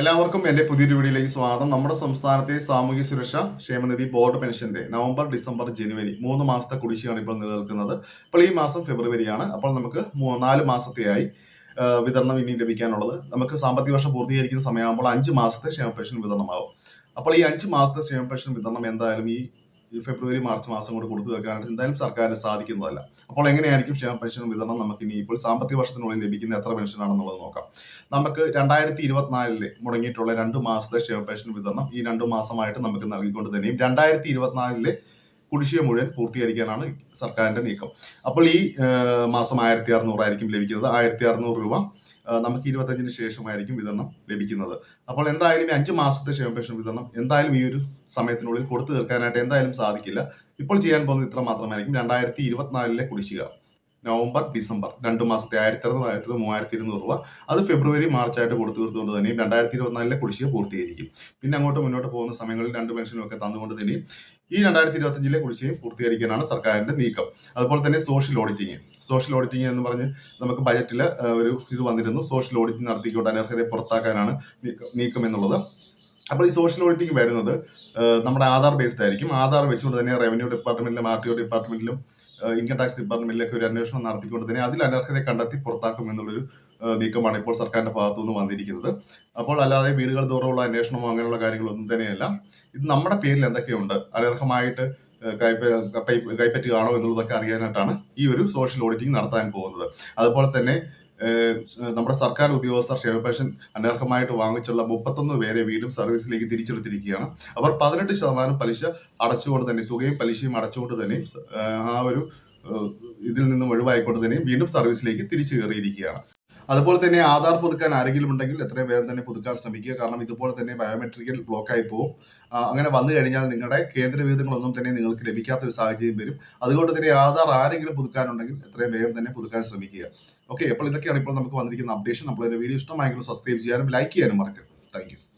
എല്ലാവർക്കും എന്റെ പുതിയൊരു വീഡിയോയിലേക്ക് സ്വാഗതം. നമ്മുടെ സംസ്ഥാനത്തെ സാമൂഹ്യ സുരക്ഷ ക്ഷേമനിധി ബോർഡ് പെൻഷന്റെ നവംബർ ഡിസംബർ ജനുവരി മൂന്ന് മാസത്തെ കുടിശ്ശിയാണ് ഇപ്പോൾ നിലനിൽക്കുന്നത്. അപ്പോൾ ഈ മാസം ഫെബ്രുവരിയാണ്. അപ്പോൾ നമുക്ക് നാല് മാസത്തെയായി വിതരണം ഇനി ലഭിക്കാനുള്ളത്. നമുക്ക് സാമ്പത്തിക വർഷം പൂർത്തീകരിക്കുന്ന സമയമാകുമ്പോൾ അഞ്ച് മാസത്തെ ക്ഷേമ പെൻഷൻ വിതരണമാകും. അപ്പോൾ ഈ അഞ്ച് മാസത്തെ ക്ഷേമ പെൻഷൻ വിതരണം എന്തായാലും ഈ ഫെബ്രുവരി മാർച്ച് മാസം കൊണ്ട് കൊടുത്തു വെക്കാനായിട്ട് എന്തായാലും സർക്കാരിന് സാധിക്കുന്നതല്ല. അപ്പോൾ എങ്ങനെയായിരിക്കും ക്ഷേമ പെൻഷൻ വിതരണം നമുക്ക് ഇനി ഇപ്പോൾ സാമ്പത്തിക വർഷത്തിനുള്ളിൽ ലഭിക്കുന്ന എത്ര പെൻഷനാണെന്നുള്ളത് നോക്കാം. നമുക്ക് രണ്ടായിരത്തി ഇരുപത്തിനാലിലെ മുടങ്ങിയിട്ടുള്ള രണ്ട് മാസത്തെ ക്ഷേമ പെൻഷൻ വിതരണം ഈ രണ്ട് മാസമായിട്ട് നമുക്ക് നൽകിക്കൊണ്ട് തന്നെയും രണ്ടായിരത്തി ഇരുപത്തിനാലിലെ കുടിശ്ശിക മുഴുവൻ പൂർത്തീകരിക്കാനാണ് സർക്കാരിന്റെ നീക്കം. അപ്പോൾ ഈ മാസം ആയിരത്തി അറുന്നൂറായിരിക്കും ലഭിക്കുന്നത്. ആയിരത്തി അറുന്നൂറ് രൂപ നമുക്ക് ഇരുപത്തഞ്ചിന് ശേഷമായിരിക്കും വിതരണം ലഭിക്കുന്നത്. അപ്പോൾ എന്തായാലും ഈ അഞ്ച് മാസത്തെ ക്ഷേമ പെൻഷൻ വിതരണം എന്തായാലും ഈ ഒരു സമയത്തിനുള്ളിൽ കൊടുത്തു തീർക്കാനായിട്ട് എന്തായാലും സാധിക്കില്ല. ഇപ്പോൾ ചെയ്യാൻ പോകുന്നത് ഇത്ര മാത്രമായിരിക്കും. രണ്ടായിരത്തി ഇരുപത്തിനാലിലെ കുടിശ്ശിക. November December. രണ്ട് മാസത്തെ ആയിരത്തി അറുന്നൂറ് ആയിരത്തി മൂവായിരത്തി ഇരുന്നൂറ് രൂപ. അത് ഫെബ്രുവരി മാർച്ച് ആയിട്ട് കൊടുത്തു തീർത്തുകൊണ്ട് തന്നെയും രണ്ടായിരത്തി ഇരുപത്തിനാലിലെ കുടിശ്ശിക പൂർത്തീകരിക്കും. പിന്നെ അങ്ങോട്ട് മുന്നോട്ട് പോകുന്ന സമയങ്ങളിൽ രണ്ട് പെൻഷനും ഒക്കെ തന്നുകൊണ്ട് തന്നെയും ഈ രണ്ടായിരത്തി ഇരുപത്തഞ്ചിലെ കുടിശ്ശികയും പൂർത്തീകരിക്കാനാണ് സർക്കാരിന്റെ നീക്കം. അതുപോലെ തന്നെ സോഷ്യൽ ഓഡിറ്റിംഗ്. സോഷ്യൽ ഓഡിറ്റിംഗ് എന്ന് പറഞ്ഞ് നമുക്ക് ബജറ്റിൽ ഒരു ഇത് വന്നിരുന്നു. സോഷ്യൽ ഓഡിറ്റിംഗ് നടത്തിക്കൊണ്ട് അനർഹരെ പുറത്താക്കാനാണ് നീക്കം നീക്കം എന്നുള്ളത്. അപ്പോൾ ഈ സോഷ്യൽ ഓഡിറ്റിംഗ് വരുന്നത് നമ്മുടെ ആധാർ ബേസ്ഡ് ആയിരിക്കും. ആധാർ വെച്ചുകൊണ്ട് തന്നെ റവന്യൂ ഡിപ്പാർട്ട്മെന്റിലും ആർ ടി ഒ ഡിപ്പാർട്ട്മെന്റിലും ഇൻകം ടാക്സ് ഡിപ്പാർട്ട്മെന്റിലൊക്കെ ഒരു അന്വേഷണം നടത്തിക്കൊണ്ട് തന്നെ അതിൽ അനർഹരെ കണ്ടെത്തി പുറത്താക്കും എന്നുള്ളൊരു നീക്കമാണ് ഇപ്പോൾ സർക്കാരിന്റെ ഭാഗത്തു നിന്ന് വന്നിരിക്കുന്നത്. അപ്പോൾ അല്ലാതെ വീടുകൾ തോറുള്ള അന്വേഷണമോ അങ്ങനെയുള്ള കാര്യങ്ങളൊന്നും തന്നെയല്ല. ഇത് നമ്മുടെ പേരിൽ എന്തൊക്കെയുണ്ട്? അനർഹമായിട്ട് കൈപ്പറ്റുകയാണോ എന്നുള്ളതൊക്കെ അറിയാനായിട്ടാണ് ഈ ഒരു സോഷ്യൽ ഓഡിറ്റിംഗ് നടത്താൻ പോകുന്നത്. അതുപോലെ തന്നെ നമ്മുടെ സർക്കാർ ഉദ്യോഗസ്ഥർ ക്ഷേമ പെൻഷൻ അനർഹമായിട്ട് വാങ്ങിച്ചുള്ള മുപ്പത്തൊന്ന് പേരെ വീണ്ടും സർവീസിലേക്ക് തിരിച്ചെടുത്തിരിക്കുകയാണ്. അവർ പതിനെട്ട് ശതമാനം പലിശ അടച്ചുകൊണ്ട് തന്നെ തുകയും പലിശയും അടച്ചുകൊണ്ട് തന്നെ ആ ഒരു ഇതിൽ നിന്നും ഒഴിവായിക്കൊണ്ട് തന്നെ വീണ്ടും സർവീസിലേക്ക് തിരിച്ചു കയറിയിരിക്കുകയാണ്. അതുപോലെ തന്നെ ആധാർ പുതുക്കാൻ ആരെങ്കിലും ഉണ്ടെങ്കിൽ എത്രയും വേഗം തന്നെ പുതുക്കാൻ ശ്രമിക്കുക. കാരണം ഇതുപോലെ തന്നെ ബയോമെട്രിക്കൽ ബ്ലോക്ക് ആയി പോകും അങ്ങനെ വന്നു കഴിഞ്ഞാൽ നിങ്ങളുടെ കേന്ദ്ര വിഹിതങ്ങളൊന്നും തന്നെ നിങ്ങൾക്ക് ലഭിക്കാത്ത ഒരു സാഹചര്യം വരും. അതുകൊണ്ട് തന്നെ ആധാർ ആരെങ്കിലും പുതുക്കാനുണ്ടെങ്കിൽ എത്രയും വേഗം തന്നെ പുതുക്കാൻ ശ്രമിക്കുക. ഓക്കെ അപ്പോൾ ഇതൊക്കെയാണ് ഇപ്പോൾ നമുക്ക് വന്നിരിക്കുന്ന അപ്ഡേഷൻ എന്റെ വീഡിയോ ഇഷ്ടമായെങ്കിൽ സബ്സ്ക്രൈബ് ചെയ്യാനും ലൈക്ക് ചെയ്യാനും മറക്കരുത്. താങ്ക്